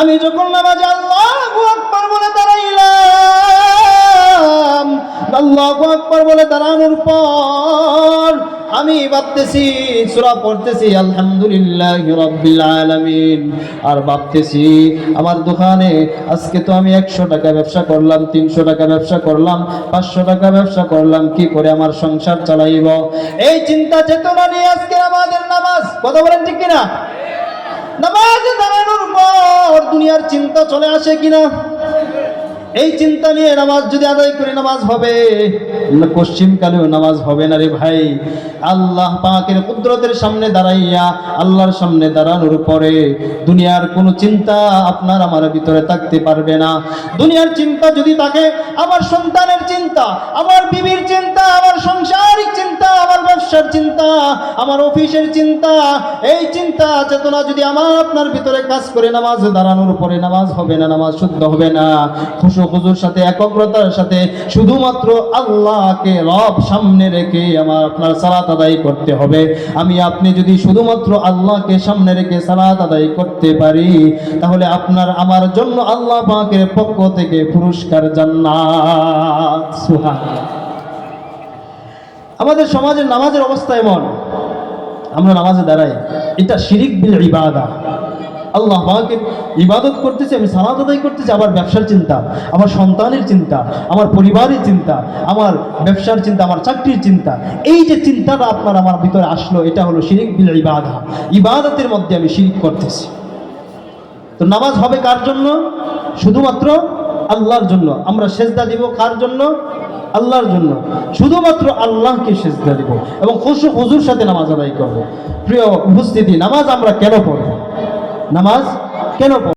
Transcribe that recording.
আমি যখন নামাজ আল্লাহ আকবার বলে দাঁড়াইলাম, আল্লাহ আকবার বলে দাঁড়ানোর পর আমি ভাবতেছি, সূরা পড়তেছি, আলহামদুলিল্লাহ রাব্বিল আলামিন। আর ভাবতেছি, আমার দোকানে আজকে তো আমি একশো টাকা ব্যবসা করলাম, তিনশো টাকা ব্যবসা করলাম, পাঁচশো টাকা ব্যবসা করলাম, কি করে আমার সংসার চালাইব? এই চিন্তা চেতনা নিয়ে আজকে আমাদের নামাজ, কথা বলেন ঠিক কিনা? নামাজে দাঁড়ানোর পর দুনিয়ার চিন্তা চলে আসে কিনা? এই চিন্তা নিয়ে নামাজ যদি আদায় করে নামাজ হবে পশ্চিম কালেও নামাজ হবে না রে ভাই। আল্লাহ পাকের কুদরতের সামনে দাঁড়াইয়া আল্লাহর সামনে দাঁড়ানোর পরে দুনিয়ার কোনো চিন্তা আপনার আমার ভিতরে থাকতে পারবে না। দুনিয়ার চিন্তা যদি থাকে, আমার সন্তানের চিন্তা, আমার বিবির চিন্তা, আমার আমার ব্যবসার চিন্তা, আমার অফিসের চিন্তা, এই চিন্তা, চেতনা যদি আমার আপনার ভিতরে কাজ করে, নামাজ দাঁড়ানোর পরে নামাজ হবে না, নামাজ শুদ্ধ হবে না। খুশু খুজুর সাথে, একাগ্রতার সাথে শুধুমাত্র আল্লাহকে রব সামনে রেখে আমার আপনার সালাত আদায় করতে হবে। আমি, আপনি যদি শুধুমাত্র আল্লাহকে সামনে রেখে সালাত আদায় করতে পারি, তাহলে আপনার, আমার জন্য আল্লাহ পাকের পক্ষ থেকে পুরস্কার জান্নাত। সুবহানাল্লাহ। আমাদের সমাজের নামাজের অবস্থা এমন। আমরা নামাজে দাঁড়াই। এটা শিরিক বিল ইবাদা। আল্লাহ আমাকে ইবাদত করতেছে, আমি সালাদ আদায় করতেছি, আমার ব্যবসার চিন্তা, আমার সন্তানের চিন্তা, আমার পরিবারের চিন্তা, আমার ব্যবসার চিন্তা, আমার চাকরির চিন্তা। এই যে চিন্তাটা আপনার আমার ভিতরে আসলো, এটা হলো শিরিক বিল ইবাদা। ইবাদতের মধ্যে আমি শিরিক করতেছি। তো নামাজ হবে কার জন্য? শুধুমাত্র আল্লাহর জন্য। আমরা সেজদা দিব কার জন্য? আল্লাহর জন্য। শুধুমাত্র আল্লাহকে সেজদা দিব এবং খুশু হুজুর সাথে নামাজ আদায় করব। প্রিয় উপস্থিতি, নামাজ আমরা কেন পড়ব? নামাজ কেন পড়ব?